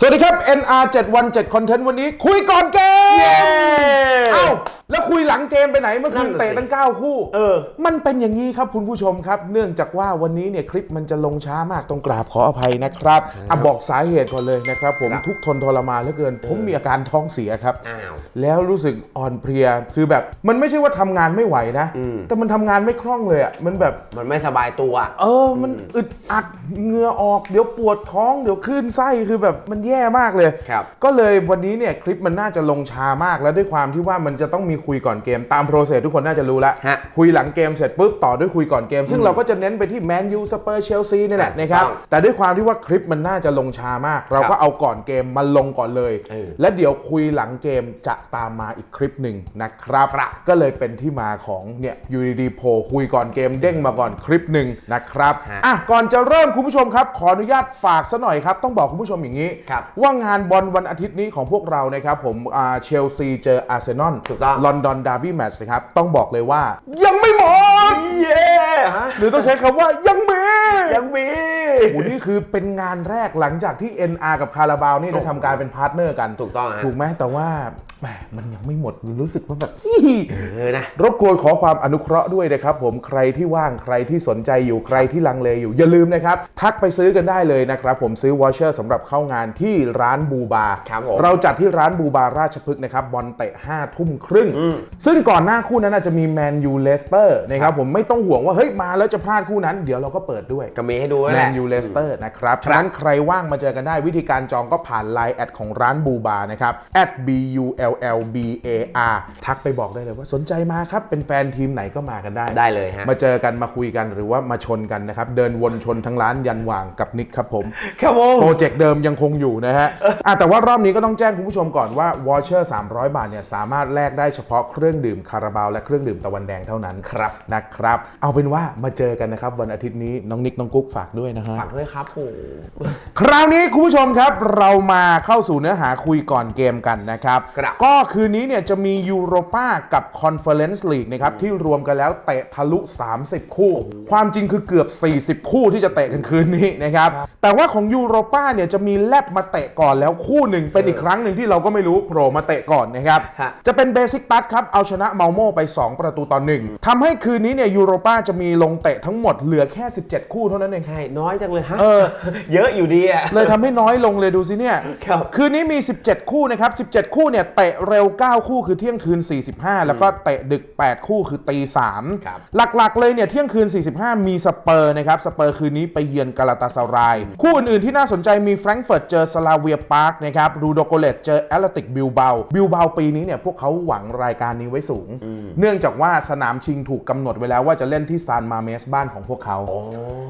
สวัสดีครับ NR 7วัน7คอนเทนต์วันนี้คุยก่อนเกมเอ้า แล้วคุยหลังเกมไปไหนเมื่อคืนนั่นน่ะสิเตะตั้ง 9 คู่ เออ มันเป็นอย่างนี้ครับคุณผู้ชมครับ เนื่องจากว่าวันนี้เนี่ยคลิปมันจะลงช้ามากต้องกราบขออภัยนะครับอะบอกสาเหตุก่อนเลยนะครับ ผมครับทุกข์ทนทรมานเหลือเกิน ผมมีอาการท้องเสียครับ อ้าว แล้วรู้สึกอ่อนเพลียคือแบบมันไม่ใช่ว่าทำงานไม่ไหวนะ แต่มันทำงานไม่คล่องเลยอะมันแบบ มันไม่สบายตัว เออ มันอึดอัดเหงื่อออก เดี๋ยวปวดท้อง เดี๋ยวคลื่นไส้ คือแบบมันแย่มากเลย ครับ ก็เลยวันนี้เนี่ยคลิปมันน่าจะลงช้ามาก แล้วด้วยความที่ว่ามันจะต้องมีคุยก่อนเกมตามโปรเซสทุกคนน่าจะรู้แล้ว ฮะคุยหลังเกมเสร็จปุ๊บต่อด้วยคุยก่อนเกม ซึ่งเราก็จะเน้นไปที่แมนยูสเปอร์เชลซีนี่แหละนะครับ ถูกต้องแต่ด้วยความที่ว่าคลิปมันน่าจะลงช้ามาก เราก็เอาก่อนเกมมาลงก่อนเลย เออ และเดี๋ยวคุยหลังเกมจะตามมาอีกคลิปหนึ่งนะครับครับก็เลยเป็นที่มาของเนี่ยยูดีโพคุยก่อนเกมเด้งมาก่อนคลิปหนึ่งนะครับฮะอะก่อนจะเริ่มคุณผู้ชมครับ ขออนุญาตฝากซะหน่อยครับ ต้องบอกคุณผู้ชมอย่างนี้ ครับว่างานบอลวันอาทิตย์นี้ของพวกเรานะครับผมอ่าเชลซีเจออาร์เซนอลถูกต้องลอนดอนดาร์บี้แมตช์นะครับ ต้องบอกเลยว่า ยังไม่หมด เย้ฮะหรือต้องใช้คำว่ายังมียังมีโอ้โหนี่คือเป็นงานแรกหลังจากที่ NR กับคาราบาวนี่ได้ทำการเป็นพาร์ทเนอร์กันถูกต้องฮะ ถูกไหมแต่ว่า แหมมันยังไม่หมดรู้สึกว่าแบบเออนะรบกวนขอความอนุเคราะห์ด้วยนะครับ ผมใครที่ว่างใครที่สนใจอยู่ใครที่ลังเลอยู่ อย่าลืมนะครับ ทักไปซื้อกันได้เลยนะครับ ผมซื้อวอชเชอร์สำหรับเข้างานที่ร้านบูบาครับผมเราจัดที่ร้านบูบาราชพฤกษ์นะครับบอลเตะ5ทุ่มครึ่ง ซึ่งก่อนหน้าคู่นั้นอาจจะมีแมนยูเลสเตอร์นะครับผมไม่ต้องห่วงว่าเฮ้ยมาแล้วจะพลาดคู่นั้นเดี๋ยวเราก็เปิดด้วยก็มีให้ดูนั่นแมแหละนยูเลสเตอร์นะครับฉะนั้นใครว่างมาเจอกันได้วิธีการจองก็ผ่าน Line แอดของร้านบูบานะครับ at b u l l b a r ทักไปบอกได้เลยว่าสนใจมาครับ เป็นแฟนทีมไหนก็มากันได้ ได้เลยฮะ มาเจอกันมาคุยกันหรือว่ามาชนกันนะครับ เดินวนชนทั้งร้านยันว่างกับนิกครับผมครับผมโปรเจกต์เดิมยังคงอยู่นะฮะอะแต่ว่ารอบนี้ก็ต้องแจ้งคุณผู้ชมก่อนว่าวอชเชอร์300 บาทเนี่ยสามารถแลกได้เฉพาะเครื่องดื่มคาราบาวและเครื่องดื่มตะวันแดงเท่านั้นครับนะครับเอาเป็นว่ามาเจอกันนะครับวันอาทิตย์นี้น้องนิกน้องกุ๊กฝากด้วยนะฮะฝากด้วยครับโอ้โหคราวนี้คุณผู้ชมครับเรามาเข้าสู่เนื้อหาคุยก่อนเกมกันนะครับ ครับก็คืนนี้เนี่ยจะมียูโรป้ากับคอนเฟอเรนซ์ลีกนะครับที่รวมกันแล้วเตะทะลุ 30 คู่ ความจริงคือเกือบ 40 คู่ที่จะเตะกันคืนนี้นะครับแต่ว่าของยูโรป้าเนี่ยจะมีแลบมาเตะก่อนแล้วคู่หนึ่งเป็นอีกครั้งหนึ่งที่เราก็ไม่รู้โผล่มาเตะก่อนนะครับฮะจะเป็นเบสิกตัดครับเอาชนะเมาโมไป 2 ประตูต่อหนึ่งทำให้คืนนี้เนี่ยยูโรป้าจะมีลงเตะทั้งหมดเหลือแค่ 17 คู่เท่านั้นเองใช่น้อยจังเลยฮะเออเยอะอยู่ดีอะเลยทำให้น้อยลงเลยดูสิเนี่ยครับคืนนี้มี 17 คู่นะครับ17 คู่เนี่ยเตะเร็ว 9 คู่คือเที่ยงคืน 45 แล้วก็เตะดึก 8 คู่คือตีครับ3หลักๆเลยเนี่ยเที่ยงคืน 45 มีสเปอร์นะครับสเปอร์คืนนี้ไปเยือนกาลาตาซาราย คู่อื่นๆที่น่าสนใจมีแฟรงก์เฟิร์ตเจอสลาเวียปาร์คนะครับรูโดโกเลตเจอแอตเลติกบิลเบาบิลเบาปีนี้เนี่ยพวกเขาหวังรายการนี้ไว้สูง เนื่องจากว่าสนามชิงถูกกำหนดไว้แล้วว่าจะเล่นที่ซานมาเมสบ้านของพวกเขา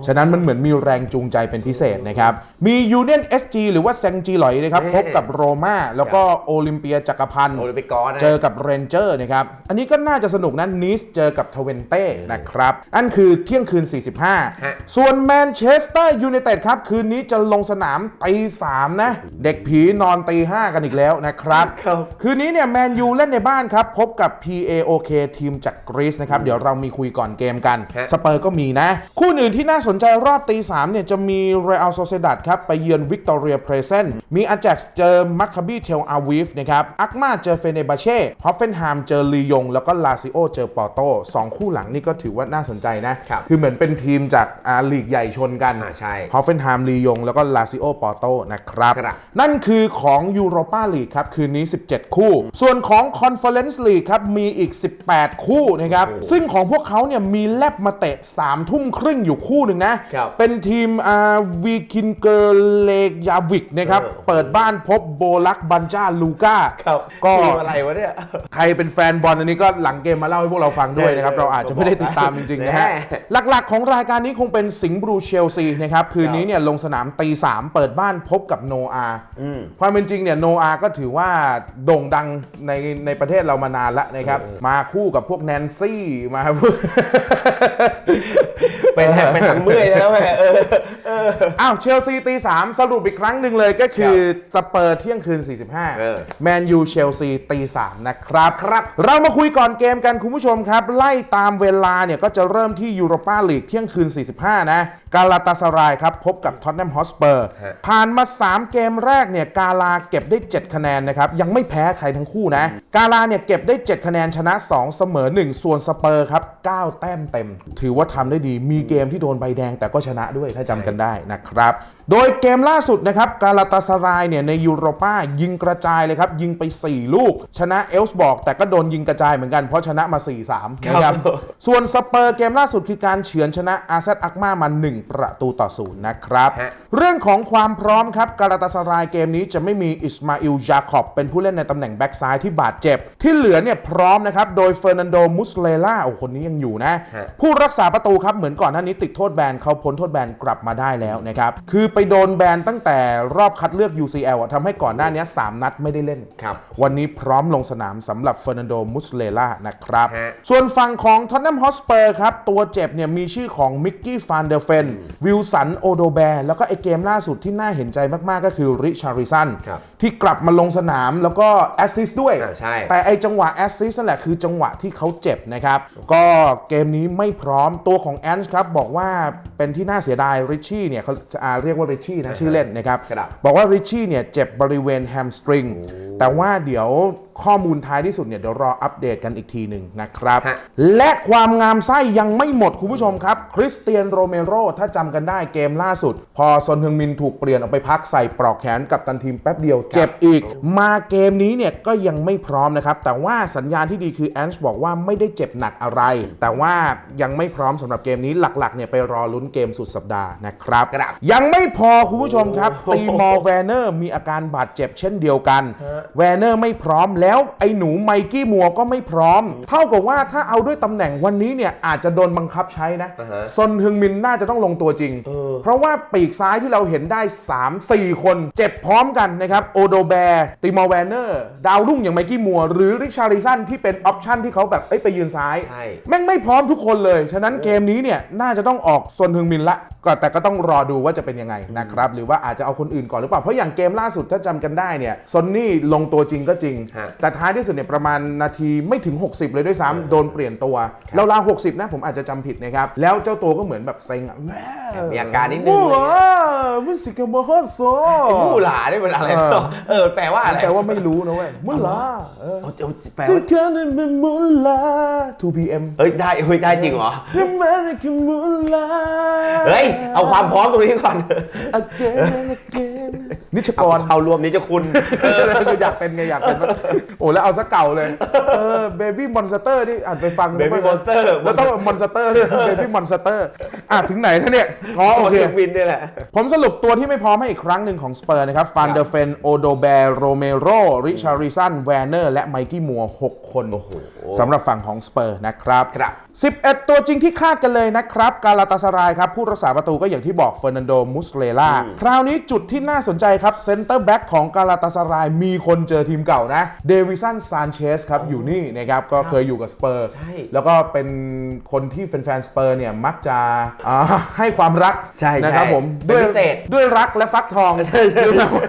ฉะนั้นมันเหมือนมีแรงจูงใจเป็นพิเศษนะครับมียูเนียน SG หรือว่าแซงจีหลอยนะครับเอ๊ะพบกับโรม่าแล้วก็โอลิมเปียจักรพันธ์โอลิมปิกกอนะเจอกับเรนเจอร์นะครับ อันนี้ก็น่าจะสนุกนะนิสเจอกับทเวนเต้นะครับ อันคือเที่ยงคืนฮะ45 ส่วนแมนเชสเตอร์ยูไนเต็ดครับ คืนนี้จะลงสนามตี3นะ เด็กผีนอนตี5กันอีกแล้วนะครับครับ คืนนี้เนี่ยแมนยูเล่นในบ้านครับ พบกับ PAOK ทีมจากกรีซนะครับ เดี๋ยวเรามีคุยก่อนเกมกันฮะสเปอร์ก็มีนะ คู่อื่นที่น่าสนใจรอบตี3เนี่ยจะมีเรอัลโซเซดัดครับไปเยือนวิกตอเรียเพรเซนมีอา a x เจอมัคคาบีเทลอาวีฟนะครับอักมาเจอเฟเนบาเช่ฮอฟเฟนไฮม์เจอลียง แล้วก็ลาซิโอเจอปอร์โตสองคู่หลังนี่ก็ถือว่าน่าสนใจนะครับคือเหมือนเป็นทีมจากอาลีกใหญ่ชนกันอ่าใช่ฮอฟเฟนไฮม์ลียง แล้วก็ลาซิโอปอร์โตนะครับครับ นั่นคือของยูโรปาลีกครับ คืนนี้ 17 คู่ ส่วนของคอนเฟอเรนซ์ลีกครับ มีอีก 18 คู่นะครับ ซึ่งของพวกเขาเนี่ยมีแลบมาเตะ3ทุ่มครึ่งอยู่คู่หนึ่งนะครับเป็นทีมอ่าวีคินเกอร์เลกยาวิกนะครับเออเปิดบ้านพบโบลักบันจาลูก้าก็ทีมอะไรวะเนี่ย ใครเป็นแฟนบอลอันนี้ก็หลังเกมมาเล่าให้พวกเราฟังด้วยนะครับใช่เราอาจจะไม่ได้ติดตามจริงๆนะฮะแน่หลักๆของรายการนี้คงเป็นสิงห์บลูเชลซีนะครับ คืนนี้เนี่ยลงสนามตีสามเปิดบ้านพบกับโนอาความเป็นจริงเนี่ยโนอาก็ถือว่าโด่งดังในในประเทศเรามานานละนะครับ มาคู่กับพวกแนนซี่มาปเป็นแฮมเป็นหางเมื่อยแล้วแม่เอออ้าวเชลซีตี3สรุปอีกครั้งหนึ่งเลยก็คือสเปอร์เที่ยงคืนเออ45 แมนยูเชลซีตี3นะครับครับ เรามาคุยก่อนเกมกันคุณผู้ชมครับ ไล่ตามเวลาเนี่ยก็จะเริ่มที่ยูโรปาลีกเที่ยงคืน 45 นะกาลาตาสรายครับ พบกับท็อตแนมฮอสเปอร์ฮะผ่านมา 3 เกมแรกเนี่ยกาลาเก็บได้ 7 คะแนนนะครับ ยังไม่แพ้ใครทั้งคู่นะ กาลาเนี่ยเก็บได้ 7 คะแนนชนะ 2 เสมอ 1 ส่วนสเปอร์ครับ 9 แต้มเต็ม ถือว่าทำได้ดีมีเกมที่โดนใบแดงแต่ก็ชนะด้วยถ้าจำกันได้นะครับ โดยเกมล่าสุดนะครับกาลาตาสรายเนี่ยในยูโรปายิงกระจายเลยครับยิงไป 4 ลูก ชนะเอลส์บอก แต่ก็โดนยิงกระจายเหมือนกันเพราะชนะมา 4-3ครับนะครับส่วนสเปอร์เกมล่าสุดคือการเฉือนชนะอาเซตอักมามา1 ประตูต่อศูนย์นะครับฮะเรื่องของความพร้อมครับกาลาตาสรายเกมนี้จะไม่มีอิสมาอิลยาคอบเป็นผู้เล่นในตำแหน่งแบ็กซ้ายที่บาดเจ็บ ที่เหลือเนี่ยพร้อมนะครับโดยเฟอร์นันโดมุสเลล่าโอ้คนนี้ยังอยู่นะฮะผู้รักษาประตูครับเหมือนก่อนหน้านี้ติดโทษแบนเขาพ้นโทษแบนกลับมาได้แล้วนะครับคือไปโดนแบนตั้งแต่รอบคัดเลือก UCL อะทำให้ก่อนหน้านี้ 3 นัดไม่ได้เล่น ครับ วันนี้พร้อมลงสนามสำหรับเฟอร์นันโดมุสเลล่านะครับ ฮะ ส่วนฝั่งของท็อตแนมฮอสเปอร์ครับ ตัวเจ็บเนี่ยมีชื่อของมิกกี้ฟานเดอร์เฟนวิลสันโอโดแบร์แล้วก็ไอเกมล่าสุดที่น่าเห็นใจมาก ๆ ก็คือริชาริสันครับ ที่กลับมาลงสนามแล้วก็แอสซิสต์ด้วย อ่าใช่ แต่ไอจังหวะแอสซิสต์นั่นแหละคือจังหวะที่เขาเจ็บนะครับ ก็เกมนี้ไม่พร้อมตัวของแอนช์ครับบอกว่าเป็นที่น่าเสียดายริชชี่เนี่ยเขาจะอ่าเรียกว่าริชชี่นะชื่อเล่นนะครับครับ บอกว่าริชชี่เนี่ยเจ็บบริเวณแฮมสตริงแต่ว่าเดี๋ยว ข้อมูลท้ายที่สุดเนี่ยเดี๋ยวรออัปเดตกันอีกทีหนึ่งนะครับ ฮะ และความงามไส้ยังไม่หมดคุณผู้ชมครับ คริสเตียนโรเมโรถ้าจำกันได้เกมล่าสุด พอซอนฮึงมินถูกเปลี่ยนออกไปพักใส่ปลอกแขนกับตันทีมแป๊บเดียวเจ็บอีก มาเกมนี้เนี่ยก็ยังไม่พร้อมนะครับ แต่ว่าสัญญาณที่ดีคือแอนช์บอกว่าไม่ได้เจ็บหนักอะไร แต่ว่ายังไม่พร้อมสำหรับเกมนี้หลักๆเนี่ยไปรอลุ้นเกมสุดสัปดาห์นะครับ ครับ ยังไม่พอคุณผู้ชมครับตีมอร์แวร์เนอร์มีอาการบาดเจ็บเช่นเดียวกัน แวร์เนอร์ไม่พร้อมแล้วไอ้หนูไมกี้มัวก็ไม่พร้อม เท่ากับว่าถ้าเอาด้วยตำแหน่งวันนี้เนี่ยอาจจะโดนบังคับใช้นะอ่าฮะซนฮึงมินน่าจะต้องลงตัวจริงเพราะว่าปีกซ้ายที่เราเห็นได้ 3-4 คน เจ็บพร้อมกันนะครับโอโดแบร์ติมอร์แวร์เนอร์ ดาวรุ่งอย่างไมกี้มัวหรือริชาริสันที่เป็นออปชันที่เขาแบบเอ้ยไปยืนซ้าย ใช่ แม่งไม่พร้อมทุกคนเลย ฉะนั้นเกมนี้เนี่ยน่าจะต้องออกซนฮึงมินละก็แต่ก็ต้องรอดูว่าจะเป็นยังไงนะครับ หรือว่าอาจจะเอาคนอื่นก่อนหรือเปล่า เพราะอย่างเกมล่าสุดถ้าจำกันได้เนี่ยซอนนี่ลงตัวจริงก็จริง ฮะแต่ท้ายที่สุดเนี่ยประมาณนาทีไม่ถึง 60 เลยด้วยซ้ำโดนเปลี่ยนตัวเราลา60 นะ ผมอาจจะจำผิดนะครับ แล้วเจ้าตัวก็เหมือนแบบเซ็งอะแม่มีอาการนิดนึงโอ้อะไรเงี้ยวิสิกามฮอโซมู่หลานี่มันอะไรเออเออแปลว่าอะไรแปลว่าไม่รู้นะเว้ยมุลลาเออเอาเอาแปลจะว่าแค่นั้นเป็นมุลลา 2 p.m. เฮ้ยได้เฮ้ยได้จริงเหรอ American Moonlight เฮ้ย เอาความพร้อมตรงนี้ก่อน again and again นิชกเอารเข้ารวมนี้เจะคุณเอออยากเป็นไงอยากเป็นโอ้แล้วเอาซะเก่าเลยเออเบบี้มอนสเตอร์นี่อ่านไปฟัง Baby Monster แล้วต้องมอนสเตอร์ด้วยเบบี้มอนสเตอร์อะถึงไหนท่านเนี่ยอ๋อโอเควินนี่แหละผมสรุปตัวที่ไม่พร้อมให้อีกครั้งหนึ่งของสเปอร์นะครับฟานเดอร์เฟนโอโดแบร์โรเมโรริชาริสันแวนเนอร์และไมกี้มัว6คนโอ้โหสำหรับฝั่งของสเปอร์นะครับครับ11 ตัวจริงที่คาดกันเลยนะครับกาลาตาสรายครับผู้รักษาประตูก็อย่างที่บอกเฟอร์นันโดมุสเลล่าคราวนี้จุดที่น่าสนใจครับเซนเตอร์แบ็กของกาลาตาสรายมีคนเจอทีมเก่านะเดวิสันซานเชสครับอยู่นี่นะครับก็เคยอยู่กับสเปอร์ใช่แล้วก็เป็นคนที่แฟนๆสเปอร์เนี่ยมักจะอ่าให้ความรักใช่ใช่นะครับผมเป็นด้วยพิเศษ ด้วยรักและฟักทองคือแบบว่า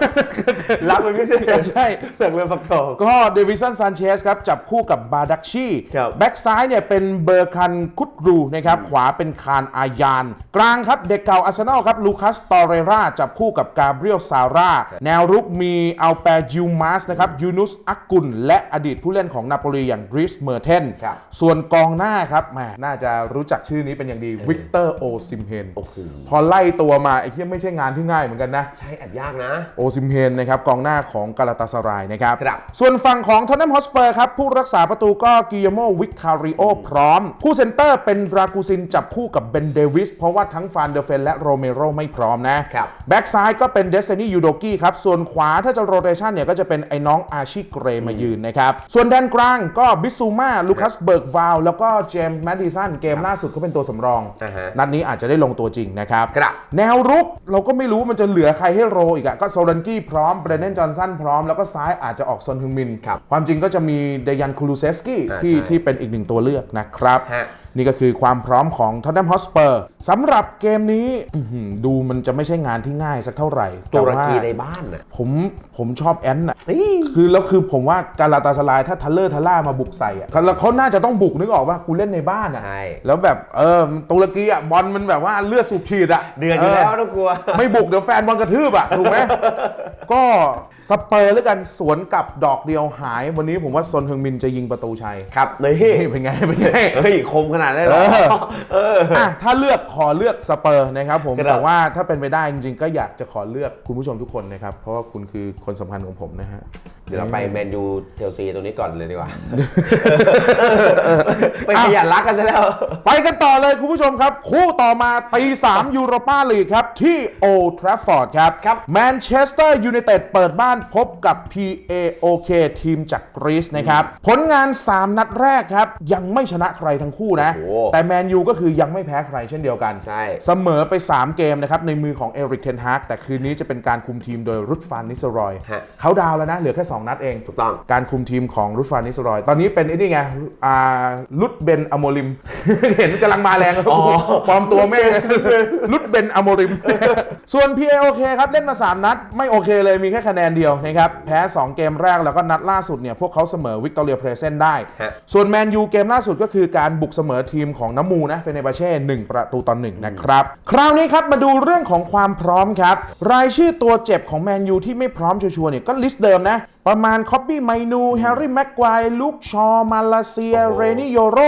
รักเป็นพิเศษใช่เรื่องเรื่องฟักทอง ก็เดวิสันซานเชสครับ จับคู่กับบาดักชีครับ แบ็กซ้ายเนี่ยเป็นเบอร์คันคุดรูนะครับ ขวาเป็นคานอายาน กลางครับเด็กเก่าอาร์เซนอลครับลูคัสตอเรราจับคู่กับกาเบรียลซาร่า แนวรุกมีอัลแปรจิลมาสนะครับยูนุสอักกุลและอดีตผู้เล่นของนาโปลีอย่างดริสเมอร์เทน ครับ ส่วนกองหน้าครับแหมน่าจะรู้จักชื่อนี้เป็นอย่างดีวิกเตอร์โอซิมเฮน โอ้โห พอไล่ตัวมาไอ้ที่ไม่ใช่งานที่ง่ายเหมือนกันนะ ใช่แอบยากนะ โอซิมเฮนนะครับกองหน้าของกาลาตาสรายนะครับ ครับ ส่วนฝั่งของทอนนัมฮอสเปอร์ครับ ผู้รักษาประตูก็กิยโมวิกคาริโอพร้อม ผู้เซนเตอร์เป็นดรากูซินจับคู่กับเบนเดวิส เพราะว่าทั้งฟานเดอร์เฟนและโรเมโรไม่พร้อมนะครับ แบ็กซ้ายก็เป็นเดส t นียูโดกี้ครับ ส่วนขวาถ้าจะโรเตชันเนี่ยก็จะเป็นไอ้น้องอาชิเกรมายืนนะครับ ส่วนแดนกลางก็บิซูมาลูคัสเบิร์กวาลแล้วก็เจมส์แมดดิสันเกมล่าสุดเขาเป็นตัวสำรอง อ่าฮะ นัดนี้อาจจะได้ลงตัวจริงนะครับ ครับ แนวรุกเราก็ไม่รู้มันจะเหลือใครให้โรอีกอะก็โซลันกี้พร้อมเบรเนนจอห์นสันพร้อม แล้วก็ซ้ายอาจจะออกซอนฮึงมิน ครับความจริงก็จะมีเดยันคูลูเซฟสกี้อ่าที่ใช่ที่เป็นอีกหนึ่งตัวเลือกนะครับ ฮะนี่ก็คือความพร้อมของ Tottenham Hotspur สำหรับเกมนี้อื้อหือดูมันจะไม่ใช่งานที่ง่ายสักเท่าไหร่ตุรกีแต่ว่าในบ้านน่ะผมผมชอบแอนน่ะเฮ้ยคือแล้วคือผมว่าการาตาสลายถ้าทัลเลอร์ทัลล่ามาบุกใส่อะแล้วเขาน่าจะต้องบุกนึกออกว่ากูเล่นในบ้านอะใช่ แล้วแบบเออตุรกีอะบอลมันแบบว่าเลือดสูบฉีดอะเดือดอยู่แล้วต้องกลัว ไม่บุกเดี๋ยวแฟนบอลกระทืบอะถูกไหม ก็สเปอร์แล้วกันสวนกลับดอกเดียวหาย วันนี้ผมว่าซนฮึงมินจะยิงประตูชัยครับนี่นี่เป็นไงเป็นไง เฮ้ยคมขนาดนั้นเหรอเออ เออ อะถ้าเลือกขอเลือกสเปอร์นะครับผมครับ แต่ว่าถ้าเป็นไปได้จริงๆก็อยากจะขอเลือกคุณผู้ชมทุกคนนะครับ เพราะว่าคุณคือคนสำคัญของผมนะฮะ เดี๋ยวเราไปแมนยูเชลซีตรงนี้ก่อนเลยดีกว่า ไปขยันรักกันซะแล้ว ไปกันต่อเลยคุณผู้ชมครับ คู่ต่อมาตี3ยูโรปาลีกครับ ที่โอทราฟฟอร์ดครับครับแมนเชสเตอร์ยูไนเต็ดเปิดบ้านพบกับ PAOK ทีมจากกรีซนะครับ ผลงาน 3 นัดแรกครับ ยังไม่ชนะใครทั้งคู่นะโอ้โหแต่แมนยูก็คือยังไม่แพ้ใครเช่นเดียวกันใช่เสมอไป 3 เกมนะครับในมือของเอริกเทนฮากแต่คืนนี้จะเป็นการคุมทีมโดยรุดฟานนิสรอยฮะเขาดาวน์แล้วนะเหลือแค่2นัดเอง ถูกต้อง การคุมทีมของรุดฟานนิสรอย ตอนนี้เป็นไอ้นี่ไงอ่าลุดเบนอโมลิม เห็นกำลังมาแรงปลอมตัวแม่งลุดเบนอโมริม ส่วน PAOK ครับ เล่นมา 3 นัด ไม่โอเคเลยมีแค่คะแนนเดียวนะครับ แพ้ 2 เกมแรกแล้วก็นัดล่าสุดเนี่ย พวกเขาเสมอวิกตอเรียเพรเซนได้ฮะส่วนแมนยูเกมล่าสุดก็คือการบุกเสมอทีมของน้ำมูนะเฟเนบาเช่หนึ่งประตูต่อหนึ่งนะครับคราวนี้ครับมาดูเรื่องของความพร้อมครับรายชื่อตัวเจ็บของแมนยูที่ไม่พร้อมชัวร์ๆเนี่ยก็ลิสต์เดิมนะประมาณคอปปี้ไมนูแฮร์รี่แม็กควายลูกชอมาลาเซียโอ้โหเรนิโยโร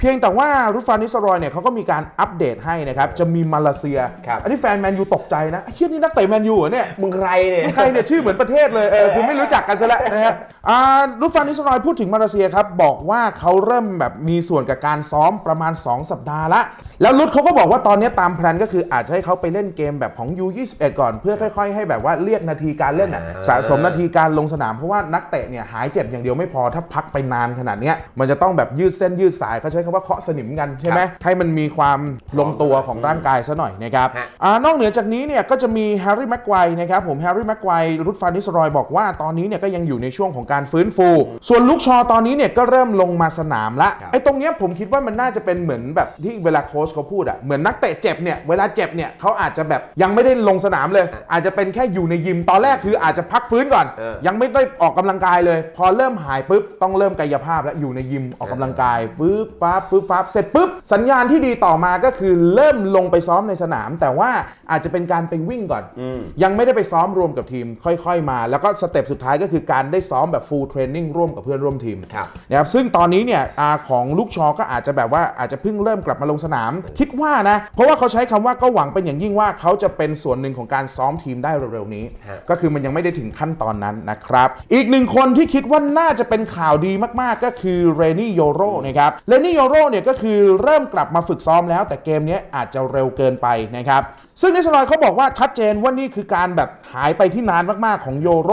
เพียงแต่ว่ารูฟานิสรอยเนี่ยเขาก็มีการอัปเดตให้นะครับจะมีมาเลเซียครับอันนี้แฟนแมนยูตกใจนะไอ้เชี่ยนี่นักเตะแมนยูเหรอเนี่ยมึงใครเนี่ยใครเนี่ยชื่อเหมือนประเทศเลยเออคุณไม่รู้จักกันซะแล้วนะฮะอ่าลูฟานิสรอยพูดถึงมาเลเซียครับบอกว่าเขาเริ่มแบบมีส่วนกับการซ้อมประมาณ 2 สัปดาห์ละ แล้วลุดเขาก็บอกว่าตอนนี้ตามแพลนก็คืออาจจะให้เขาไปเล่นเกมแบบของ U21 ก่อน เพื่อค่อยๆ ให้แบบว่าเรียกนาทีการเล่นอะอ่าสะสมนาทีการลงสนามเพราะว่านักเตะเนี่ยหายเจ็บอย่างเดียวไม่พอถ้าพักไปนานขนาดเนี้ยมันจะต้องแบบยืดเส้นยืดสายเขาใช้คำว่าเคาะสนิมกันใช่ไหมให้มันมีความลงตัวของร่างกายซะหน่อยนะครับฮะ อ่านอกเหนือจากนี้เนี่ยก็จะมีแฮร์รี่แม็กไกวนะครับผมแฮร์รี่แม็กไกวรุดฟานิสรอยบอกว่าตอนนี้เนี่ยก็ยังอยู่ในช่วงของการฟื้นฟู ส่วนลูกชอตอนนี้เนี่ยก็เริ่มลงมาสนามละครับ ไอ้ตรงเนี้ยผมคิดว่ามันน่าจะเป็นเหมือนแบบที่เวลาโค้ชเขาพูดอะเหมือนนักเตะเจ็บเนี่ยเวลาเจ็บเนี่ยเขาอาจจะแบบยังไม่ได้ลงสนามเลย อาจจะเป็นแค่อยู่ในยิมตอนแรกคืออาจจะพักฟื้นก่อน เออ ยังไม่ได้ออกกำลังกายเลย พอเริ่มหายปุ๊บต้องเริ่มกายภาพแล้วอยู่ในยิมออกกำลังกายฟื้นฟ้าบฟื้นฟ้าบเสร็จปุ๊บ สัญญาณที่ดีต่อมาก็คือเริ่มลงไปซ้อมในสนาม แต่ว่าอาจจะเป็นการไปวิ่งก่อนอืมยังไม่ได้ไปซ้อมรวมกับทีมค่อยๆมา แล้วก็สเต็ปสุดท้ายก็คือการได้ซ้อมแบบ full training ร่วมกับเพื่อนร่วมทีมครับนะครับซึ่งตอนนี้เนี่ยอาของลูกชอก็อาจจะแบบว่าอาจจะเพิ่งเริ่มกลับมาลงสนาม คิดว่านะ เพราะว่าเขาใช้คำว่าก็หวังเป็นอย่างยิ่งว่าเขาจะเป็นส่วนหนึ่งของการซ้อมทีมได้เร็วๆนี้ฮะก็คือมันยังไม่ได้ถึงขั้นตอนนั้นนะครับอีกหนึ่งคนที่คิดว่าน่าจะเป็นข่าวดีมากๆก็คือเรนี่โยโรนะครับเรนี่โยโร่เนี่ยก็คือเริ่มกลับมาฝึกซ้อมแล้ว แต่เกมนี้อาจจะเร็วเกินไปนะครับ ซึ่งนิสลอยเขาบอกว่าชัดเจนว่านี่คือการแบบหายไปที่นานมากๆของโยโร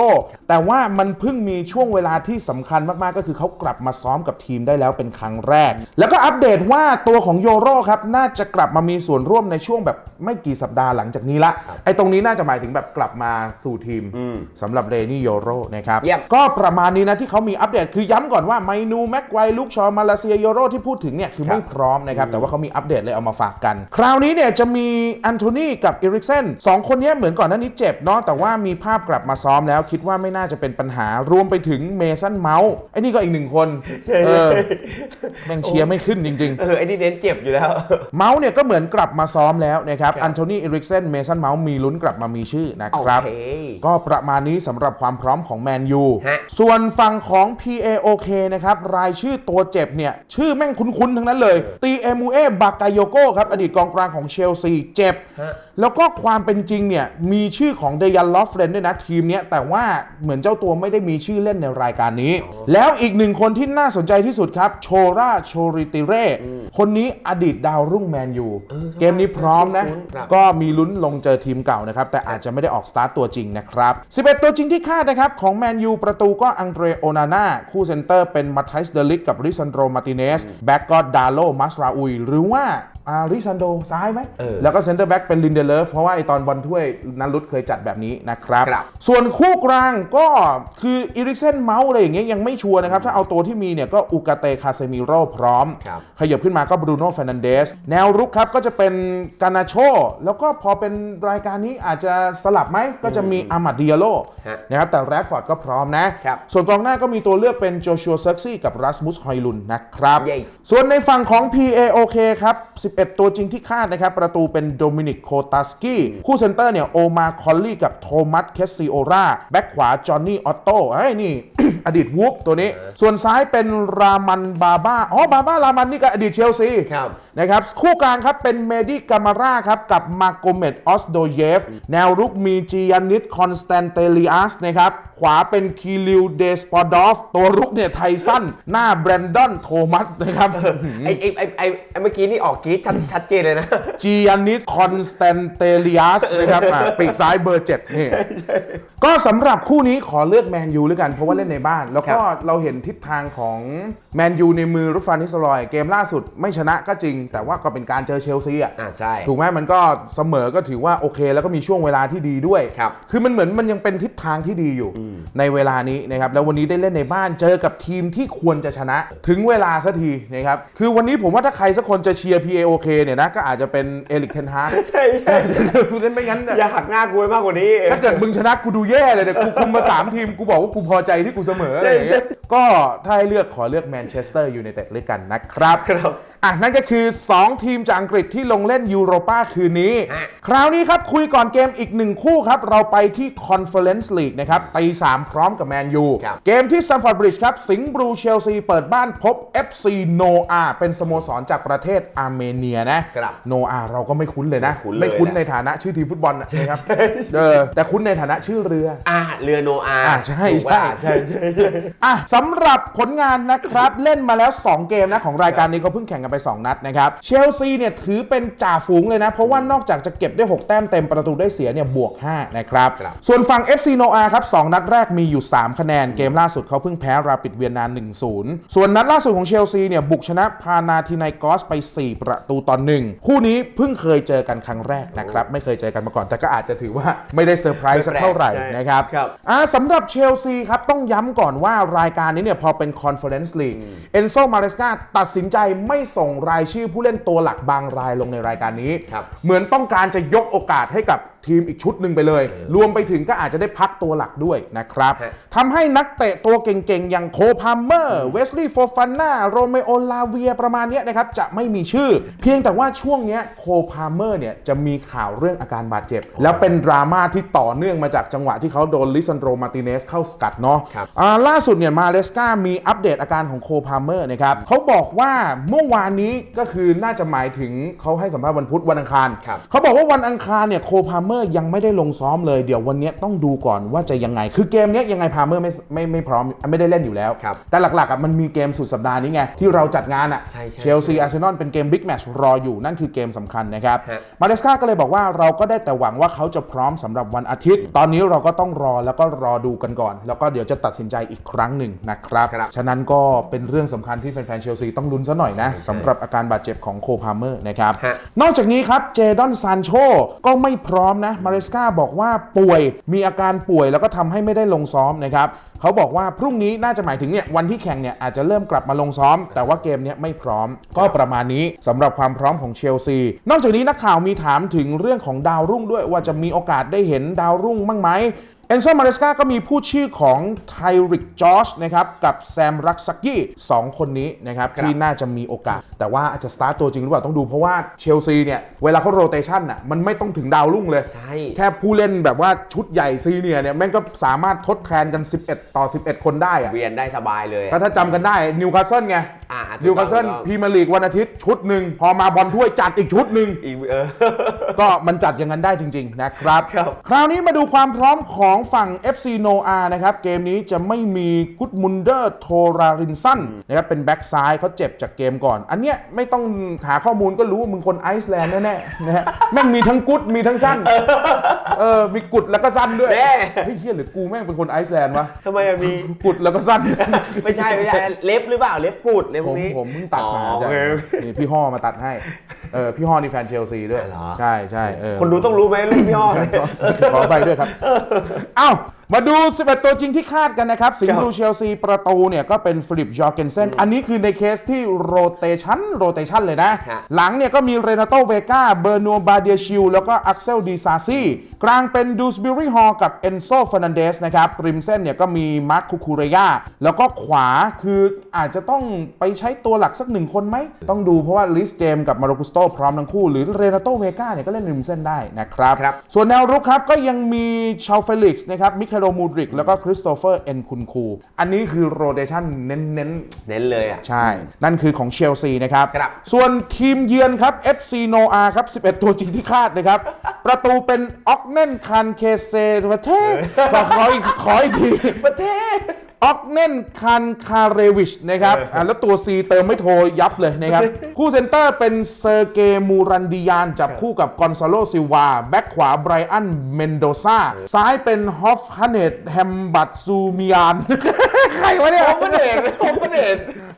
แต่ว่ามันเพิ่งมีช่วงเวลาที่สำคัญมากๆ ก็คือเขากลับมาซ้อมกับทีมได้แล้วเป็นครั้งแรก แล้วก็อัปเดตว่าตัวของโยโรครับน่าจะกลับมามีส่วนร่วมในช่วงแบบไม่กี่สัปดาห์หลังจากนี้ละไอ้ตรงนี้น่าจะหมายถึงแบบกลับมาสู่ทีมอืมสำหรับเรนี่โยโรนะครับเยี่ยมก็ประมาณนี้นะที่เขามีอัปเดตคือย้ำก่อนว่าไมนูแม็กไวลูกชอมาเลเซียโยโรที่พูดถึงเนี่ยคือไม่พร้อมนะครับแต่ว่าเขามีอัปเดตเลยเอามาฝากกัน คราวนี้เนี่ยจะมีแอนโทนีกับเอริกเซนสองคนเนี้เหมือนก่อนหน้านี้เจ็บเนาะแต่ว่ามีภาพกลับมาซ้อมแล้ว คิดว่าไม่น่าจะเป็นปัญหารวมไปถึงเมสันเมาส์ไอ้นี่ก็อีกหนึ่งคนเออแม่งเชียร์ไม่ขึ้นจริงๆเออไอ้นี่เน้นเจ็บอยู่แล้ว เมาส์เนี่ยก็เหมือนกลับมาซ้อมแล้วนะครับครับอันโทนีเอริกเซนเมสันเมาส์มีลุ้นกลับมามีชื่อนะครับโอเคก็ประมาณนี้สำหรับความพร้อมของแมนยูฮะส่วนฝั่งของ PAOK นะครับรายชื่อตัวเจ็บเนี่ยชื่อแม่งคุ้นๆทั้งนั้นเลยตีเอมูเอบากายโยโกครับอดีตกองกลางของเชลซีเจ็บฮะแล้วก็ความเป็นจริงเนี่ยมีชื่อของเดยันลอฟเรนด้วยนะทีมเนี้ยแต่ว่าเหมือนเจ้าตัวไม่ได้มีชื่อเล่นในรายการนี้ แล้วอีกหนึ่งคนที่น่าสนใจที่สุดครับโชราโชริติเร่คนนี้อดีตดาวรุ่งแมนยูเกมนี้พร้อมนะครับก็มีลุ้นลงเจอทีมเก่านะครับ แต่อาจจะไม่ได้ออกสตาร์ตตัวจริงนะครับ 11 ตัวจริงที่คาดนะครับ ของแมนยูประตูก็อังเดรโอนาน่าคู่เซนเตอร์เป็นมาไทส์เดลิกกับริซันโดมาติเนสแบ็กก็ดาโลมัสราอุยหรือว่า อาริซันโดซ้ายไหมเออแล้วก็เซนเตอร์แบ็กเป็นลินเดเลฟเพราะว่าไอตอนบอลถ้วยนันรุดเคยจัดแบบนี้นะครับครับ ส่วนคู่กลางก็คืออิริกเซนเมาส์อะไรอย่างเงี้ยยังไม่ชัวร์นะครับ ถ้าเอาตัวที่มีเนี่ยก็อุกาเตคาเซมิโร่พร้อมครับขยับขึ้นมาก็บรูโน่เฟรนันเดสแนวรุกครับก็จะเป็นกานาโช แล้วก็พอเป็นรายการนี้อาจจะสลับไหมก็จะมีอามัดดิอาโลฮะนะครับแต่แรดฟอร์ดก็พร้อมนะครับส่วนกองหน้าก็มีตัวเลือกเป็นโจชัวเซ็กซี่กับรัสมุสฮอยลุนนะครับเย้ส่วนในฝั่งของ PAOK ครับ11 ตัวจริงที่คาดนะครับ ประตูเป็นโดมินิกโคตาสกี้ คู่เซนเตอร์เนี่ยโอมาคอลลี่กับโทมัสเคสซิโอราแบ็คขวาจอห์นนี่ออตโต้เฮ้ยนี่ อดีตวูฟตัวนี้ ส่วนซ้ายเป็นรามันบาบ้าอ๋อบาบ้ารามันนี่ก็อดีตเชลซีครับนะครับคู่กลางครับเป็นเมดิกามาร่าครับกับมาโกเมตออสโดเยฟ แนวรุกมีจียานิดคอนสแตนเตเลียสนะครับขวาเป็นคีลิวเดสปอดอฟ ตัวรุกเนี่ยไทสันหน้าแบรนดอนโทมัสนะครับไอไอไอไอไอเมื่อกี้นี่ออกกรีดชัดชัดเจนเลยนะ จียานิสคอนสแตนเตเลียสนะครับอะปีกซ้ายเบอร์เจ็ดนี่ ก็สำหรับคู่นี้ขอเลือกแมนยูแล้วกัน เพราะว่าเล่นในบ้าน แล้วก็ครับเราเห็นทิศทางของแมนยูในมือรุฟานิสลอย เกมล่าสุดไม่ชนะก็จริง แต่ว่าก็เป็นการเจอเชลซีอะ อ่าใช่ ถูกไหมมันก็เสมอก็ถือว่าโอเค แล้วก็มีช่วงเวลาที่ดีด้วยครับคือมันเหมือนมันยังเป็นทิศทางที่ดีอยู่ ในเวลานี้นะครับ แล้ววันนี้ได้เล่นในบ้านเจอกับทีมที่ควรจะชนะ ถึงเวลาสักทีนะครับ คือวันนี้ผมว่าถ้าใครสักคนจะเชียร์ PAOK เนี่ยนะก็อาจจะเป็นเอลิกเทนฮาร์ใช่ใช่ไม่งั้นเนี่ยอย่าหักหน้ากูไปมากกว่านี้ ถ้าเกิดมึงชนะกูดูแย่เลยเนี่ยกูคุมมา 3 ทีม กูบอกว่ากูพอใจที่กูเสมออะไรอย่างเงี้ยก็ถ้าให้เลือกขอเลือกแมนเชสเตอร์ยูไนเต็ดเลยกันนะครับครับ อะนั่นก็คือ 2 ทีมจากอังกฤษที่ลงเล่นยูโรปาคืนนี้ฮะคราวนี้ครับคุยก่อนเกมอีกหนึ่งคู่ครับ เราไปที่ Conference League นะครับตี3พร้อมกับแมนยูครับเกมที่ Stamford Bridge ครับสิงห์บลูเชลซีเปิดบ้านพบ FC โนอาเป็นสโมสรจากประเทศอาร์เมเนียนะครับโนอาเราก็ไม่คุ้นเลยนะ ไม่คุ้นเลยไม่คุ้นนะในฐานะชื่อทีมฟุตบอลนะนะครับเออแต่คุ้นในฐานะชื่อเรืออ่าเรือโนอาอ่าใช่ถูกปะใช่ใช่ใช่อะสำหรับผลงานนะครับเล่นมาแล้ว 2 เกมนะของรายการนี้เขาเพิ่งแข่งกันไป2 นัดนะครับ เชลซีเนี่ยถือเป็นจ่าฝูงเลยนะ เพราะว่านอกจากจะเก็บได้ 6 แต้มเต็มประตูได้เสียเนี่ยบวก 5 นะครับครับส่วนฝั่ง FC โนอาครับ 2 นัดแรกมีอยู่ 3 คะแนน เกมล่าสุดเขาเพิ่งแพ้ราปิดเวียนนา1-0 ส่วนนัดล่าสุดของเชลซีเนี่ยบุกชนะพานาทินายกอสไป 4 ประตูต่อหนึ่งคู่นี้เพิ่งเคยเจอกันครั้งแรกนะครับไม่เคยเจอกันมาก่อน แต่ก็อาจจะถือว่าไม่ได้เซอร์ไพรส์สักเท่าไหร่ใช่นะครับครับอ่าสำหรับเชลซีครับต้องย้ำก่อนว่ารายการนี้เนี่ยพอเป็น Conference League เอนโซมาเรสกาตัดสินใจไม่ส่งรายชื่อผู้เล่นตัวหลักบางรายลงในรายการนี้ครับเหมือนต้องการจะยกโอกาสให้กับ ทีมอีกชุดหนึ่งไปเลย รวมไปถึงก็อาจจะได้พักตัวหลักด้วยนะครับฮะทำให้นักเตะตัวเก่งๆ อย่างโคพาเมอร์ เวสลีย์โฟฟาน่าโรเมโอลาเวียประมาณเนี้ยนะครับจะไม่มีชื่อ เพียงแต่ว่าช่วงเนี้ยโคพาเมอร์เนี่ยจะมีข่าวเรื่องอาการบาดเจ็บ แล้วเป็นดราม่าที่ต่อเนื่องมาจากจังหวะที่เขาโดนลิซันโดรมาติเนสเข้าสกัดเนาะครับอ่าล่าสุดเนี่ยมาเลสกามีอัปเดตอาการของโคพาเมอร์นะครับเขาบอกว่าเมื่อวานนี้ก็คือน่าจะหมายถึงเขาให้สัมภาษณ์วันพุธวันอังคารครับเขาบอกว่าวันอังคารเนี่ยโคพาเมอร์ยังไม่ได้ลงซ้อมเลย เดี๋ยววันเนี้ยต้องดูก่อนว่าจะยังไง คือเกมเนี้ยยังไงพาเมอร์ไม่ไม่ไม่พร้อมไม่ได้เล่นอยู่แล้วครับแต่หลักๆอะมันมีเกมสุดสัปดาห์นี้ไง ที่เราจัดงานอะใช่ใช่เชลซีอาร์เซนอลเป็นเกมบิ๊กแมตช์รออยู่นั่นคือเกมสำคัญนะครับฮะมาเลสกาก็เลยบอกว่าเราก็ได้แต่หวังว่าเขาจะพร้อมสำหรับวันอาทิตย์ ตอนนี้เราก็ต้องรอแล้วก็รอดูกันก่อน แล้วก็เดี๋ยวจะตัดสินใจอีกครั้งหนึ่งนะครับครับฉะนั้นก็เป็นเรื่องสำคัญที่แฟนๆเชลซีต้องลุ้นซะหน่อยนะสำหรับอาการบาดเจ็บของโคพาเมอร์นะครับฮะนอกจากนี้ครับเจดอนซานโชก็ไม่พร้อมนะมาเลสกาบอกว่าป่วยมีอาการป่วยแล้วก็ทำให้ไม่ได้ลงซ้อมนะครับเขาบอกว่าพรุ่งนี้น่าจะหมายถึงเนี่ยวันที่แข่งเนี่ยอาจจะเริ่มกลับมาลงซ้อม แต่ว่าเกมเนี้ยไม่พร้อม ก็ประมาณนี้สำหรับความพร้อมของเชลซี นอกจากนี้นักข่าวมีถามถึงเรื่องของดาวรุ่งด้วยว่าจะมีโอกาสได้เห็นดาวรุ่งบ้างไหม เอนโซมาเรสกาก็มีพูดชื่อของไทริกจอชนะครับกับแซมรักซักกี้สองคนนี้นะครับครับที่น่าจะมีโอกาส แต่ว่าอาจจะสตาร์ตตัวจริงหรือเปล่าต้องดูเพราะว่าเชลซีเนี่ย เวลาเขาโรเตชันน่ะมันไม่ต้องถึงดาวรุ่งเลย ใช่ แค่ผู้เล่นแบบว่าชุดใหญ่ซีเนียร์เนี่ย แม่งก็สามารถทดแทนกัน 11 ต่อ 11 คนได้อะเวียนได้สบายเลยถ้าถ้าจำกันได้นิวคาสเซิลไงอ่าถูกต้องนิวคาสเซิลถูกต้องพรีเมียร์ลีกวันอาทิตย์ชุดหนึ่งพอมาบอลถ้วยจัดอีกชุดหนึ่งอีกเออก็มันจัดอย่างนั้นได้จริง ๆ นะครับ ครับคราวนี้มาดูความพร้อมของฝั่ง FC n o a นะครับ เกมนี้จะไม่มีกุดมุนเดอร์โทรารินสันนะครับเป็นแบ็กซ้ายเขาเจ็บจากเกมก่อน อันเนี้ยไม่ต้องหาข้อมูลก็รู้ว่ามึงคนไอซ์แลนด์แน่ๆนะฮะแม่งมีทั้งกุดมีทั้งสั้น เออ มีกุดแล้วก็สั้นด้วยแน่ เฮ้ยเฮียหรือกูแม่งเป็นคนไอซ์แลนด์วะทำไมอะมี กุดแล้วก็สั้น ไม่ใช่ไม่ใช่เล็บหรือเปล่าเล็บกูดเล็บผมนี้ผมเพิ่งตัดมาอ๋อจากโอเค นี่พี่ห่อมาตัดให้เออพี่ฮอนี่แฟนเชลซีด้วย อ๋อเหรอ ใช่ใช่เออคนดูต้องรู้ไหมลูกพี่อ้อเนี่ยขอไปด้วยครับ เอ้า มาดู 11 ตัวจริงที่คาดกันนะครับ สิงห์บลูเชลซีประตูเนี่ยก็เป็นฟิลิปจอร์เกนเซนอันนี้คือในเคสที่โรเตชันโรเตชันเลยนะฮะหลังเนี่ยก็มีเรนาโตเวกาเบอร์นัวบาเดียชิลแล้วก็อักเซลดีซาซีกลางเป็นดูสบิริฮอกับเอนโซเฟร์นันเดสนะครับ ริมเส้นเนี่ยก็มีมาร์คคูคูเรยาแล้วก็ขวาคืออาจจะต้องไปใช้ตัวหลักสักหนึ่งคนไหม ต้องดูเพราะว่าลิสเจมกับมาโรกุสโตพร้อมทั้งคู่ หรือเรนาโตเวกาเนี่ยก็เล่นริมเส้นได้นะครับครับส่วนแนวรุกครับก็ยังมีชาวเฟลิกซ์นะครับมิคาโลมูดริกแล้วก็คริสโตเฟอร์เอ็นคุนคู อันนี้คือโรเ t ชันเน้นเน้นเลยอะ ๆ ใช่ นั่นคือของเชลซีนะครับ ครับ ส่วนทีมเยือนครับ FC โนอาครับ 11 ตัวจริงที่คาดนะครับ ประตูเป็นออกเนนคันเคเซประเทศขอขออีกขออีกที ประเทศ ออกเนนคันคาเรวิชนะครับอะแล้วตัว C เติมไม่โทรยับเลยนะครับ คู่เซนเตอร์เป็นเซอร์เกมูรันดิยานจับคู่กับกอนซาโลซิลวา แบ็คขวาไบรอันเมนโดซาซ้ายเป็นฮอฟฮันเนตแฮมบัตซูมิยาน ใครวะเนี่ย ผมประเด็นผมประเด็น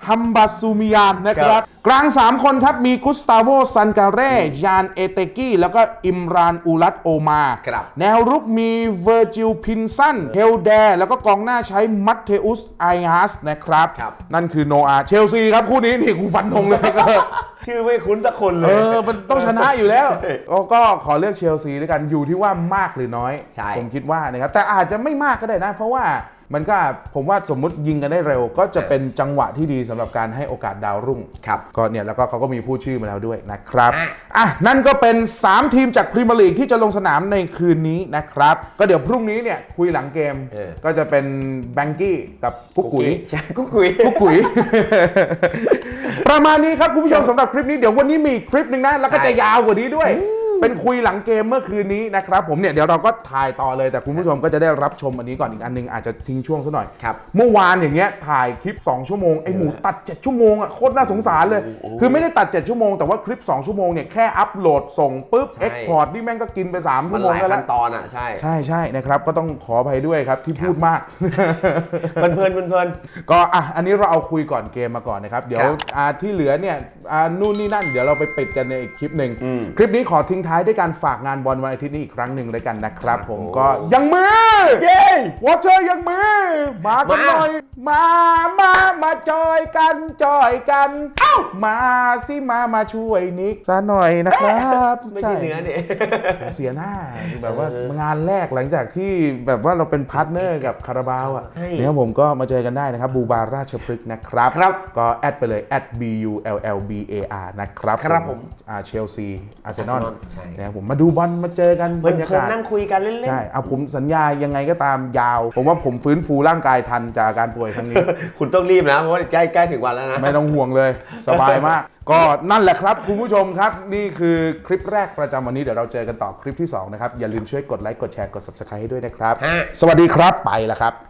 ฮัมบัตซูมิยานนะครับ กลาง 3 คนครับ มีกุสตาโวซันการเร่ยานเอเตกี้ แล้วก็อิมรานอูรัตโอมาครับแนวรุกมีเวอร์จิลพินสันเฮลแดแล้วก็กองหน้าใช้มัตเทอุสไอฮัสนะครับ ครับ นั่นคือโนอาเชลซีครับ คู่นี้นี่กูฟันธงเลยก็ชื่อไม่คุ้นสักคนเลเอย อ มันต้องชนะอยู่แล้วก็ก็ขอเลือกเชลซีด้วยกันอยู่ที่ว่ามากหรือน้อย ใช่ผมคิดว่านะครับแต่อาจจะไม่มากก็ได้นะ เพราะว่า มันก็ผมว่าสมมุติยิงกันได้เร็ว ก็จะเป็นจังหวะที่ดีสำหรับการให้โอกาสดาวรุ่งครับก็เนี่ยแล้วก็เขาก็มีผู้ชื่อมาแล้วด้วยนะครับอะอะนั่นก็เป็น 3 ทีมจากพรีเมียร์ลีกที่จะลงสนามในคืนนี้นะครับ ก็เดี๋ยวพรุ่งนี้เนี่ยคุยหลังเกมเออก็จะเป็นแบงกี้กับกุ๊กกุ๋ยใช่กุ๊กกุยกุ๊กกุ๋ยประมาณนี้ครับคุณผู้ชมสำหรับคลิปนี้เดี๋ยววันนี้มีอีกคลิปหนึ่งนะแล้วก็ใช่จะยาวกว่านี้ด้วย เป็นคุยหลังเกมเมื่อคืนนี้นะครับผมเนี่ยเดี๋ยวเราก็ถ่ายต่อเลยแต่คุณผู้ชมก็จะได้รับชมอันนี้ก่อนอีกอันหนึงอาจจะทิ้งช่วงซะหน่อยครับเมื่อวานอย่างเงี้ยถ่ายคลิป 2 ชั่วโมงไอหมูตัด 7 ชั่วโมงอะโคตรน่าสงสารเลย คือไม่ได้ตัด 7 ชั่วโมงแต่ว่าคลิป 2 ชั่วโมงเนี่ยแค่อัปโหลดส่งปุ๊บใช่เอ็กพอร์ตนี่แม่งก็กินไป3มัชั่นวโมหงลายแล้วขั้ละนตอนอะใช่ใช่ใช่นะครับก็ต้องขออภัยด้วยครับที่พูดมากเพลินเพลินเพลินเพลินก็อะอันนี้เราเอาคุยก่อนเกมมาก่อนนะครับเดี๋ยวครับอ่าที่เหลือเนี่ยอ่านู่นนี่นั่นเดี๋ยวเราไปปิดกันในอีกคลิปหนึ่งอืมคลิปนี้ขอทิ้งท้ายด้วยการฝากงานบอลวันอาทิตย์นี้อีกครั้งหนึ่งเลยกันนะครับผมโอ้ก็ยังมือเย้วอเชอร์ยังมือมากันมาหน่อย มามามาจอยกันจอยกันเอ้ามาสิมามาช่วยนิกซะหน่อยนะครับไม่ใช่เนื้อเนี่ยผมเสียหน้าแบบว่างานแรกหลังจากที่แบบว่าเราเป็นพาร์ทเนอร์กับคาราบาวอะใช่เนี่ยผมก็มาเจอกันได้นะครับบูบาราชพฤกษ์นะครับครับก็แอดไปเลยแอด b u l l b a r นะครับครับผมอ่าเชลซีอาร์เซนอล Arsenal ใช่นะครับผมมาดูบอลมาเจอกันเพลิบรนรยาเพลินกาศนั่งคุยกันเล่นใช่เอาผมสัญญายังไงก็ตามยาว ผมว่าผมฟื้นฟูร่างกายทันจากอาการป่วยครั้งนี้ๆคุณต้องรีบนะเพราะว่าใกล้ใกล้ถึงวันแล้วนะ ไม่ต้องห่วงเลย สบายมาก ก็นั่นแหละครับ คุณผู้ชมครับ นี่คือคลิปแรกประจำวันนี้เดี๋ยวเราเจอกันต่อคลิปที่ 2 นะครับ อย่าลืมช่วยกดไลค์กดแชร์กด subscribe ให้ด้วยนะครับ ฮะ สวัสดีครับไปแล้วครับ